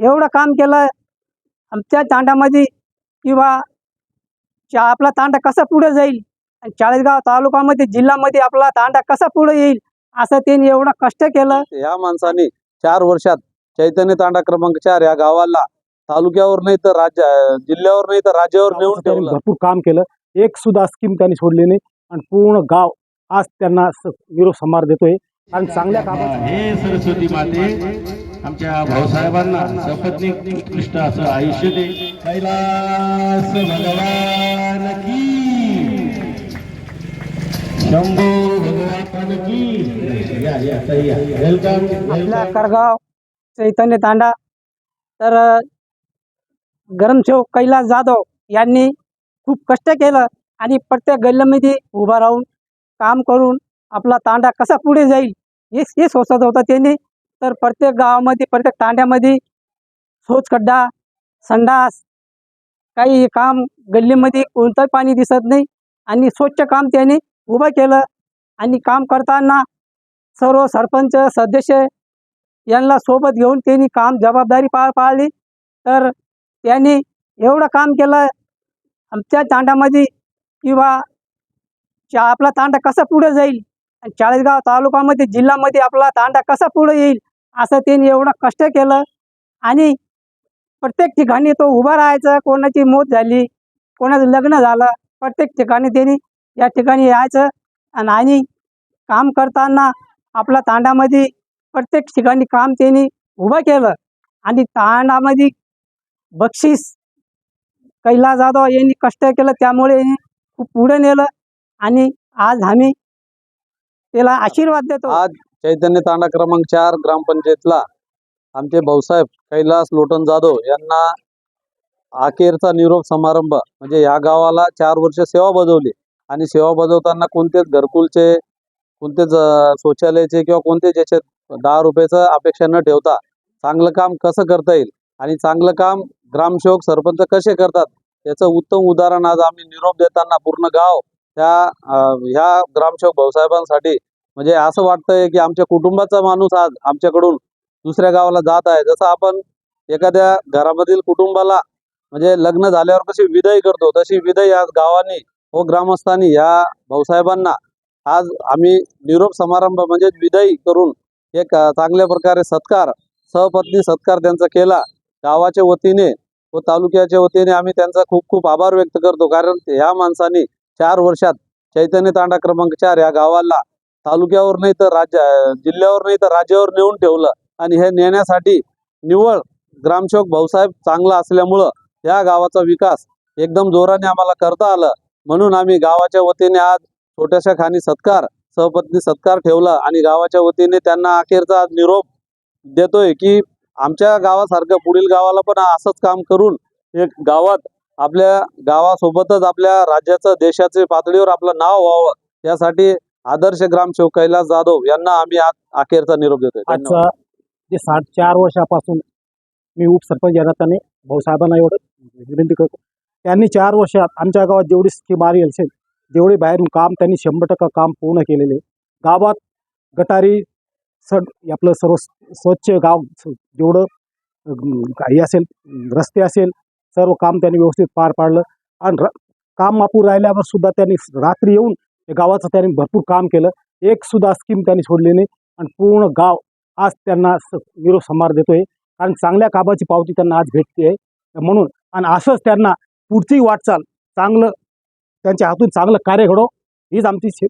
एवढं काम केलं आमच्या तांडामध्ये किंवा चा आपला तांडा कसा पुढे जाईल? आणि चाळीसगाव तालुक्यामध्ये जिल्ह्यामध्ये आपला तांडा कसा पुढे येईल? असं त्यांनी एवढं कष्ट केलं. या माणसाने चार वर्षात चैतन्य तांडा क्रमांक चार या गावाला तालुक्यावर नाही तर राज्य जिल्ह्यावर नाही तर राज्यावर नेऊन त्यांनी ठेवलं. भरपूर काम केलं. एक सुद्धा स्कीम त्यांनी सोडली नाही. आणि पूर्ण गाव आज त्यांना निरोप समार देतोय. आणि चांगल्या कामात हे सरस्वती माते आमच्या भाऊसाहेबांना सपत्नीक उत्कृष्ट असं आयुष्य दे. कैलास भगवान की. शंभू भगवान की. या या ताई या वेलकम आपल्या करगाव चैतन्य तांडा. तर अ, गरमसेवक कैलास जाधव यांनी खूप कष्ट केलं आणि प्रत्येक गल्लीमध्ये उभा राहून काम करून आपला तांडा कसा पुढे जाईल हे हे सोचत होतं त्यांनी. तर प्रत्येक गावामध्ये प्रत्येक तांड्यामध्ये शौचखड्डा संडास काही काम गल्लीमध्ये कोणतं पाणी दिसत नाही आणि स्वच्छ काम त्याने उभं केलं आणि काम करताना सर्व सरपंच सदस्य यांना सोबत घेऊन त्यांनी काम जबाबदारी पार पाळली. तर त्यांनी एवढं काम केलं आमच्या तांड्यामध्ये किंवा चा आपला तांडा कसा पुढे जाईल? आणि चाळीसगाव तालुक्यामध्ये जिल्ह्यामध्ये आपला तांडा कसा पुढे येईल? असं त्यांनी एवढं कष्ट केलं. आणि प्रत्येक ठिकाणी तो उभा राहायचा कोणाची मौत झाली कोणाचं लग्न झालं प्रत्येक ठिकाणी त्यांनी या ठिकाणी यायचं. आणि आणि काम करताना आपला तांडामध्ये प्रत्येक ठिकाणी काम त्यांनी उभं केलं. आणि तांडामध्ये बक्षीस कैलास जाधव यांनी कष्ट केलं त्यामुळे यांनी खूप पुढे नेलं. आणि आज आम्ही त्याला आशीर्वाद देतो. आज चैतन्य तांडा क्रमांक चार ग्रामपंचायतला आमचे भाऊसाहेब कैलास लोटन जाधव यांना अखेरचा निरोप समारंभ म्हणजे या गावाला चार वर्ष सेवा बजावली. आणि सेवा बजावताना कोणतेच घरकुलचे कोणतेच शौचालयाचे किंवा कोणतेच याच्यात दहा रुपयाचं अपेक्षा न ठेवता चांगलं काम कसं करता येईल आणि चांगलं काम ग्रामसेवक सरपंच कसे करतात याचं उत्तम उदाहरण आज आम्ही निरोप देताना पूर्ण गाव त्या ह्या ग्रामसेवक भाऊसाहेबांसाठी म्हणजे असं वाटतंय की आमच्या कुटुंबाचा माणूस आज आमच्याकडून दुसऱ्या गावाला जात आहे. जसं आपण एखाद्या घरामधील कुटुंबाला म्हणजे लग्न झाल्यावर कशी विदाई करतो तशी विदाई आज गावाने व ग्रामस्थांनी या भाऊसाहेबांना आज आम्ही निरोप समारंभ म्हणजे विदाई करून एक चांगल्या प्रकारे सत्कार सहपत्नी सत्कार त्यांचा केला. गावाच्या वतीने व तालुक्याच्या वतीने आम्ही त्यांचा खूप खूप आभार व्यक्त करतो. कारण ह्या माणसाने चार वर्षात चैतन्य तांडा क्रमांक चार या गावाला तालुक्यावर नाही तर राज्य जिल्ह्यावर नाही तर राज्यावर नेऊन ठेवलं. आणि हे नेण्यासाठी निव्वळ ग्रामसेवक भाऊसाहेब चांगला असल्यामुळं या गावाचा विकास एकदम जोराने आम्हाला करता आलं. म्हणून आम्ही गावाच्या वतीने आज छोट्याशा खानी सत्कार सहपत्नी सत्कार ठेवला आणि गावाच्या वतीने त्यांना अखेरचा आज निरोप देतोय की आमच्या गावासारखं पुढील गावाला पण असंच काम करून एक गावात आपल्या गावासोबतच आपल्या राज्याचं देशाच्या पातळीवर आपलं नाव व्हावं. यासाठी आदर्श ग्रामसेवक कैलास जाधव यांना आम्ही आज अखेरचा निरोप देतोय. धन्यवाद. जे साठ चार वर्षापासून मी उपसरपंच या नात्याने भाऊसाहेबांना एवढं विनंती करतो. त्यांनी चार वर्षात आमच्या गावात जेवढी स्कीम आली असेल जेवढे बाहेरून काम त्यांनी शंभर टक्का काम पूर्ण केलेले. गावात गटारी सड आपलं सर्व स्वच्छ गाव स- जेवढं अं, काही असेल रस्ते असेल सर्व काम त्यांनी व्यवस्थित पार पाडलं. आणि र काम मापूर राहिल्यावर सुद्धा त्यांनी रात्री येऊन या गावाचं त्यांनी भरपूर काम केलं. एक सुद्धा स्कीम त्यांनी सोडली नाही आणि पूर्ण गाव आज त्यांना स- निरोप समार देतोय. कारण चांगल्या कामाची पावती त्यांना आज भेटते आहे म्हणून आणि असंच त्यांना पुढची वाटचाल चांगलं त्यांच्या हातून चांगलं कार्य घडो हीच आमची शे-